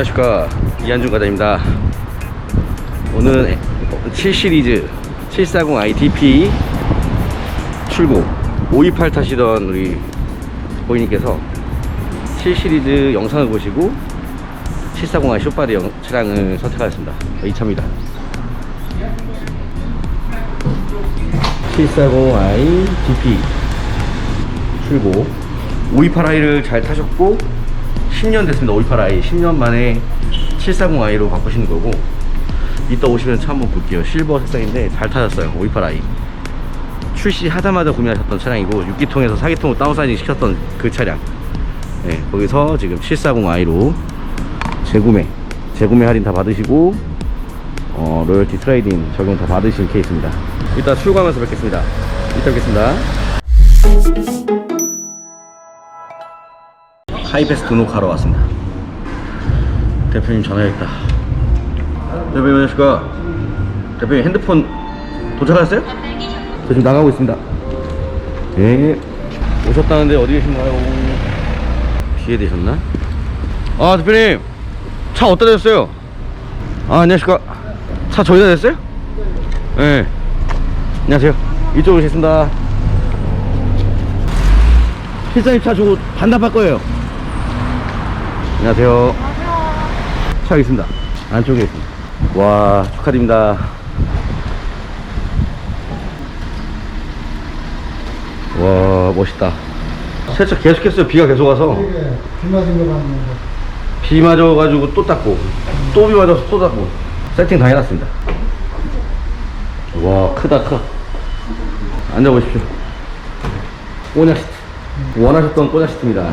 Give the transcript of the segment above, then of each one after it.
안녕하십니까. 이한준 과장입니다. 오늘 7 시리즈 740i DP 출고 528 타시던 우리 고객님께서 7 시리즈 영상을 보시고 740i 쇼파드 영- 차량을 선택하였습니다. 이 차입니다. 740i DP 출고 528i를 잘 타셨고 10년 됐습니다. 528i 10년 만에 740i로 바꾸시는 거고 이따 오시면 차 한번 볼게요. 실버 색상인데 잘 타셨어요 528i 출시하자마자 구매하셨던 차량이고 6기통에서 4기통으로 다운사이징 시켰던 그 차량. 네, 거기서 지금 740i로 재구매 재구매 할인 다 받으시고 어, 로열티 트레이딩 적용 다 받으신 케이스입니다. 이따 출고하면서 뵙겠습니다. 이따 뵙겠습니다 하이패스 등록하러 왔습니다. 대표님 전화했다. 대표님 안녕하십니까? 대표님 핸드폰 도착하셨어요? 저 지금 나가고 있습니다. 네. 오셨다는데 어디 계신가요? 뒤에 되셨나? 아 대표님 차 어디다 대셨어요? 아 안녕하십니까? 차 저기다 댔어요? 네. 안녕하세요. 이쪽으로 오겠습니다. 필사님 차 주고 반납할 거예요. 안녕하세요. 차 있습니다. 안쪽에 있습니다. 와, 축하드립니다. 와, 멋있다. 세차 계속했어요. 비가 계속 와서. 이게 비 맞은 거 봤는데 비 맞아가지고 또 닦고, 또 비 맞아서 또 닦고. 세팅 다 해놨습니다. 와, 크다, 커. 앉아보십시오. 꼬냑 시트. 원하셨던 꼬냑 시트입니다.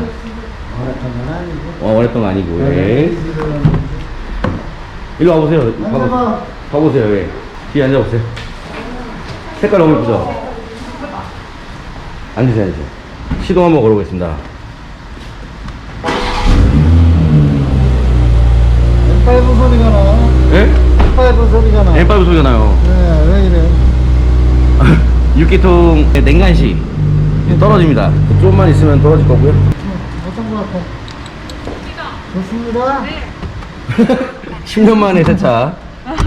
말했던 건 아니고 어, 원했던 거 아니고, 예. 일로 와보세요. 앉아봐. 봐보- 봐보세요, 예. 뒤에 앉아보세요. 색깔 너무 예쁘죠? 앉으세요, 앉으세요. 시동 한번 걸어보겠습니다. M5 소리가 나 예? M5 소리가 나 M5 소리가 나요. 네, 왜 이래 6기통 냉간시 떨어집니다. 좀만 있으면 떨어질 거고요. 같아? 좋습니다 10년 만에 새 차.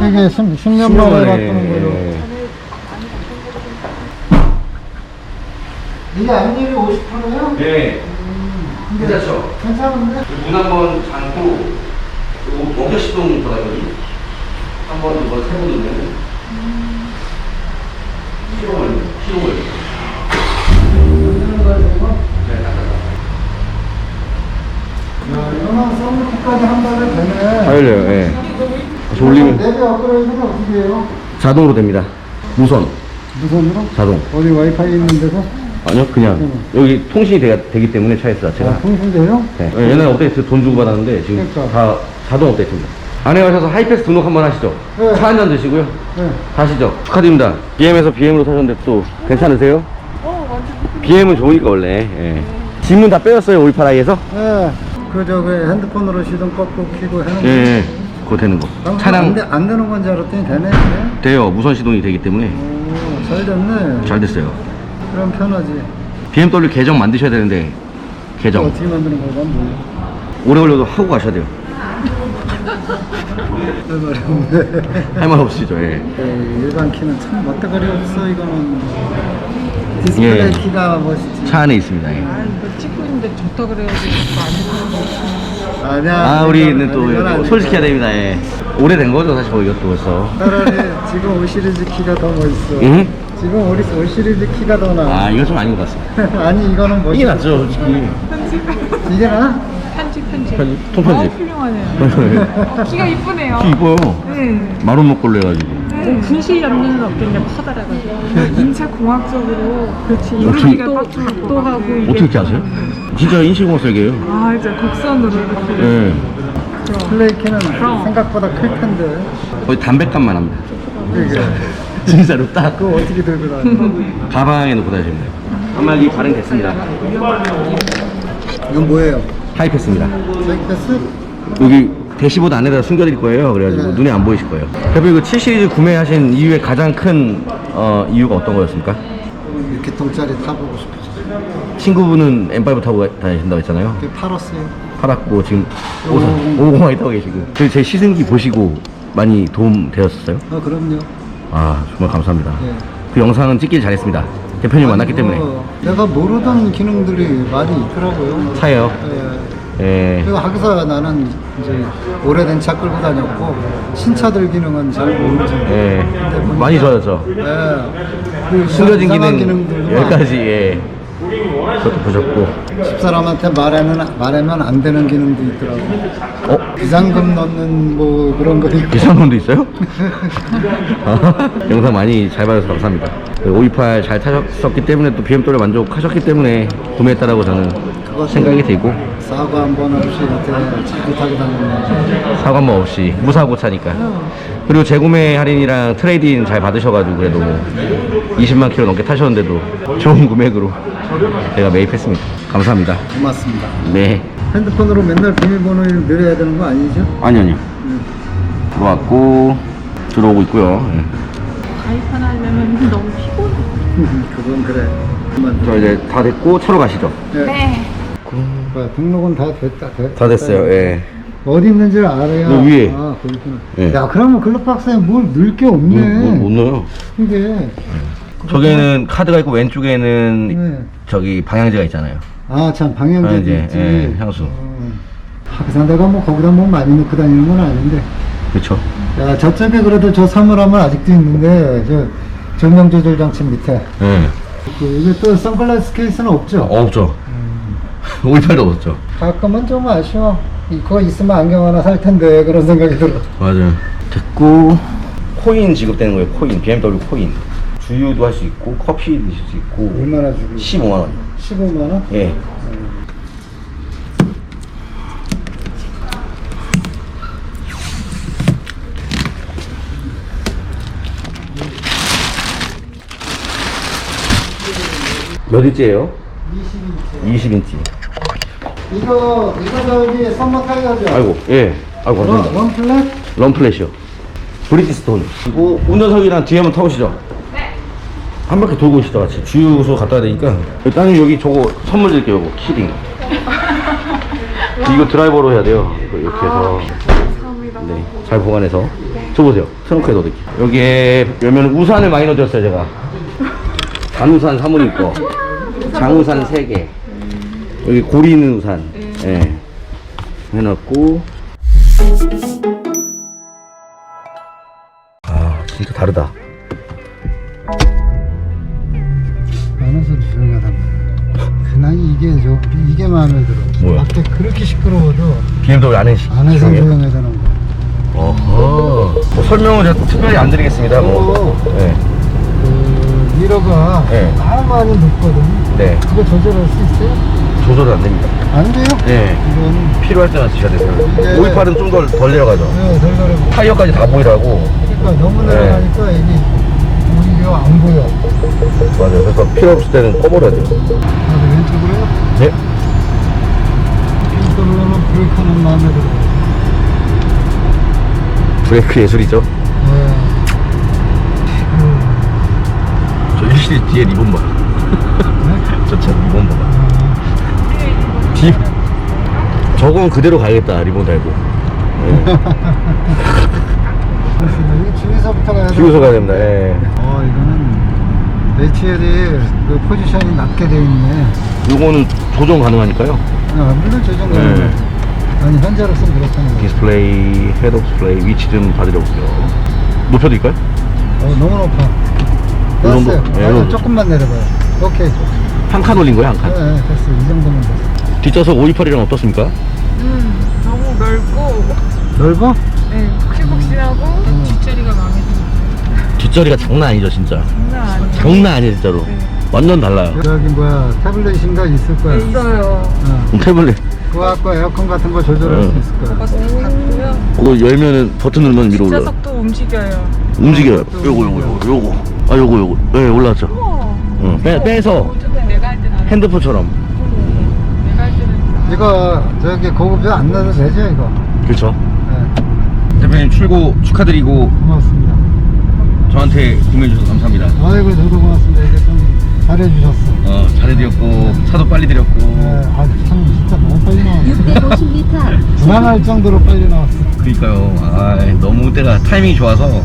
이게 10, 10 년 만에 바꾸는 예. 이게 앞일이 50%예요? 네. 괜찮죠? 괜찮은데? 문 한번 잠고 그리고 먹여 시동 들어가거든요. 한번 이거 세번 누르면 시동을 시동을 네, 딱, 딱, 야, 썬루프까지 한 달에 딱. 되네 다 열려요. 예. 다시 올리면 내비 업그레이드는 어떻게 해요? 자동으로 됩니다. 무선 무선으로? 자동. 어디 와이파이 있는 데서? 아니요 그냥 여기 통신이 되, 되기 때문에 차에서 자체가. 아, 통신돼요? 네. 옛날에 업데이트 돈 주고 받았는데 지금 그러니까. 다 자동 업데이트입니다. 안에 가셔서 하이패스 등록 한번 하시죠. 네. 차 한 잔 드시고요. 네 가시죠. 축하드립니다. BM에서 BM으로 타셨는데 또 괜찮으세요? BM은 좋으니까 원래. 예. 지문 다 빼였어요 528i에서? 네. 그, 저, 그 핸드폰으로 시동 꺾고 키고 하는 예, 예. 그거 되는 거. 안, 차량 되, 안 되는 건 줄 알았더니 되네. 이게. 돼요. 무선 시동이 되기 때문에 오, 잘 됐네. 잘 됐어요. 그럼 편하지. BMW 계정 만드셔야 되는데 계정 어떻게 만드는 거가 뭐. 오래 걸려도 하고 가셔야 돼요. 할 말이 없네. 할 말 없으시죠? 예. 그 일반 키는 참 멋대가리 없어, 이거는. 디스플레이 예. 키가 멋있지. 차 안에 있습니다. 예. 아니 뭐 찍고 있는데 좋다 그래야지 아니야. 아 우리는 또 이건. 솔직해야 됩니다. 예. 오래된 거죠 사실 뭐 이것도 벌써. 차라리 지금 5 시리즈 키가 더 멋있어. 응? 지금 우리 5 시리즈 키가 더 나. 아 이거 좀 아닌 것 같습니다. 아니, 이거는 멋있어. 이게 낫죠 솔직히. 이게 나? 편집 편집 편집, 통편집. 어, 훌륭하네요 키가 이쁘네요 키 이뻐요. 네. 마룬 먹걸로 해가지고. 뭐 분실 염려는 없겠냐 커다래가지고 인체 공학적으로 그렇지 이렇게 각도하고 이게 어떻게 이렇게 아세요? 진짜 인식공학 설계예요. 아 이제 곡선으로 이렇게 예. 플레이 키는 그럼. 생각보다 클 텐데. 거의 담백감만 합니다. 그게. 진짜로 딱 그거 어떻게 들고 다녀? 가방에 넣고 다니시면 돼요. 한 마리 발행 됐습니다. 이건 뭐예요? 하이패스입니다. 사이패스? 여기 대시보드 안에다 숨겨드릴 거예요. 그래가지고 네. 눈에 안 보이실 거예요. 대표 이거 7 시리즈 구매하신 이유의 가장 큰 어, 이유가 어떤 거였습니까? 이렇게 통짜리 타보고 싶어서. 친구분은 M5 타고 가- 다니신다고 했잖아요. 그게 팔았어요. 팔았고 지금 오공항에 타고 계시고 그제 시승기 보시고 많이 도움 되었어요? 아 그럼요. 아 정말 감사합니다. 예. 그 영상은 찍길 잘했습니다. 대표님 만났기 때문에 뭐, 내가 모르던 기능들이 많이 있더라고요. 차요. 예. 예. 그리고 하기사 나는 이제 오래된 차 끌고 다녔고 신차들 기능은 잘 모르지. 예. 근데 보니까- 많이 좋아졌죠. 예. 그리고 숨겨진 기능 기능들도 여기까지 예. 그것도 보셨고 집사람한테 말하면 말하면 안 되는 기능도 있더라고. 어? 비상금 넣는 뭐 그런 거 있고. 비상금도 있어요? 아, 영상 많이 잘 봐주셔서 감사합니다. 528 잘 타셨기 때문에 또 BMW 만족하셨기 때문에 구매했다라고 저는 생각이 들고 사고 한 번 없이 이렇게 잘 타고 다니는. 사고 한 번 없이 무사고 차니까 그리고 재구매 할인이랑 트레이딩 잘 받으셔가지고 그래도 뭐 20만 킬로 넘게 타셨는데도 좋은 금액으로 제가 매입했습니다. 감사합니다. 고맙습니다. 네. 핸드폰으로 맨날 비밀번호를 늘려야 되는 거 아니죠? 아니 아니요. 들어왔고 들어오고 있고요. 예. 가입 하나 하려면 너무 피곤해. 그건 그래. 그만. 저 이제 다 됐고 차로 가시죠. 네. 네. 뭐야, 등록은 다 됐다. 됐, 다 됐어요. 예. 어디 있는지 알아야. 여 위에. 아, 있구나. 예. 야, 그러면 글럽박스에 뭘 넣을 게 없네. 뭐, 못 넣어요. 이게. 저기에는 카드가 있고 왼쪽에는 네. 저기 방향제가 있잖아요. 아, 참, 방향제도 방향제, 있지. 예, 향수. 어. 하기사 내가 뭐 거기다 뭐 많이 넣고 다니는 건 아닌데. 그렇죠. 야, 저쪽에 그래도 저 사물함은 아직도 있는데, 저 조명 조절 장치 밑에. 예. 그, 이게 또 선글라스 케이스는 없죠? 어, 없죠. 518도 없었죠. 가끔은 좀 아쉬워. 이거 있으면 안경 하나 살 텐데, 그런 생각이 들어. 맞아요. 됐고 코인 지급되는 거예요. 코인 BMW 코인 주유도 할 수 있고 커피 드실 수 있고 얼마나 주고? 15만 원. 15만 원? 예. 몇 인치예요? 20인치. 20인치. 이거, 이거 저기 선머 타이어죠? 아이고, 예. 아이고, 원, 감사합니다. 원 플랫? 럼플렛이요. 브리티스톤. 그리고 운전석이랑 뒤에 한번 타보시죠. 한 바퀴 돌고 오시죠, 같이. 주유소 갔다 와야 되니까. 일단은 여기 저거 선물 드릴게요, 이거. 키링. 이거 드라이버로 해야 돼요. 이거 이렇게 해서. 네. 잘 보관해서. 저 보세요. 트렁크에 넣어드릴게요. 여기에 열면 우산을 많이 넣어줬어요, 제가. 단우산 사모님 거. 장우산 3개. 여기 고리 있는 우산. 예. 해놨고. 아, 진짜 다르다. 소리 조용하다. 그냥 이게, 저, 이게 마음에 들어. 뭐야? 밖에 그렇게 시끄러워도 BMW 안에 시- 안에서? 조용해지는 거. 어허. 뭐 설명은 제가 특별히 안 드리겠습니다. 뭐. 오. 네. 그, 미러가 네. 너무 많이 높거든. 네. 그거 조절할 수 있어요? 조절은 안 됩니다. 안 돼요? 네. 이거는, 필요할 때만 쓰셔야 되세요. 네. 528은 좀더덜 내려가죠. 네, 덜 내려가. 타이어까지 다 보이라고. 그러니까 너무 네. 내려가니까 이게 오히려 안 보여. 맞아요. 그래서 필요 없을 때는 꺼버려야 돼요. 나도 왼쪽으로요? 네. 왼쪽으로는 브레이크는 마음에 들어. 브레이크 예술이죠. 저 일시 뒤에 리본 봐. 저차 리본 봐봐. 뒤. 저건 그대로 가야겠다. 리본 달고. 네. 이게 주유소부터 가야 돼. 주유소 가야 됩니다. 예. 어, 이거는 HL이 그 포지션이 낮게 돼 있네. 요거는 조정 가능하니까요. 아, 물론 저 정도는. 네. 아니, 현재로서는 그렇다는 거. 디스플레이, 헤드 디스플레이 위치 좀 봐드려볼게요. 높여드릴까요? 어, 너무 높아. 이 정도? 됐어요. 네, 이 아, 정도. 조금만 내려봐요. 오케이. 한 칸 올린 거예요, 한 네, 칸. 네, 됐어. 이 정도면 됐어. 뒷좌석 528이랑 어떻습니까? 음, 너무 넓고, 넓어? 네, 푹신푹신하고, 음. 뒷자리가 마음에 들어요. 뒷자리가 장난 아니죠, 진짜. 장난 아니에요. 장난 아니에요, 진짜로. 네. 완전 달라요. 여기 뭐야, 태블릿인가 있을 거야. 네, 있어요. 어. 태블릿. 그거 갖고 에어컨 같은 거 조절할 수 네. 있을 거야. 버스 탔고요. 그거 열면은 버튼 누르면 위로 올라요. 뒷좌석도 움직여요. 움직여요. 요거, 요거, 요거, 요거. 아, 요거, 요거. 네, 올라왔죠. 응. 빼, 빼서 핸드폰처럼. 이거 저기 고급이 안 넣어도 되죠 이거? 그렇죠. 네, 대표님 출고 축하드리고 고맙습니다. 저한테 구매해주셔서 감사합니다. 아이고 저도 고맙습니다. 이게 좀 잘해주셨어. 어, 잘해드렸고 차도 빨리 드렸고 네, 아, 참 진짜 너무 빨리 나왔어. 650m 불안할 정도로 빨리 나왔어. 그러니까요. 아, 너무 때가 타이밍이 좋아서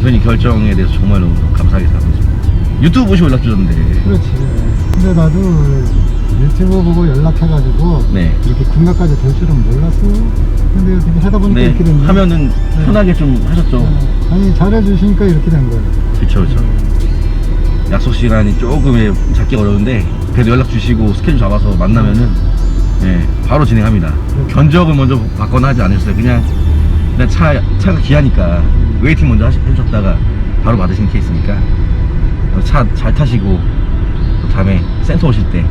대표님 결정에 대해서 정말 너무 감사하게 생각하고 있습니다. 유튜브 보시고 연락 주셨는데. 그렇지. 근데 나도 유튜브 보고 연락해가지고 네. 이렇게 군가까지 될 줄은 몰랐어. 근데 어떻게 하다 보니까 네, 이렇게 됐네. 하면은 편하게 좀 하셨죠. 네. 아니 잘해주시니까 이렇게 된 거예요. 그쵸, 그쵸. 약속 시간이 조금 예, 잡기 어려운데 그래도 연락 주시고 스케줄 잡아서 만나면은 예, 바로 진행합니다. 견적을 먼저 받거나 하지 않으셨어요. 그냥 그냥 차 차가 귀하니까 웨이팅 먼저 하시, 해주셨다가 바로 받으신 케이스니까 차 잘 타시고 또 다음에 센터 오실 때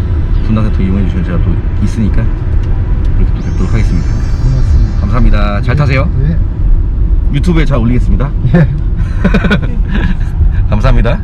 분당센터 이용해 주시면 제가 또 있으니까 그렇게 또 뵙도록 하겠습니다. 고맙습니다. 감사합니다. 잘 타세요. 예. 유튜브에 잘 올리겠습니다. 예. 감사합니다.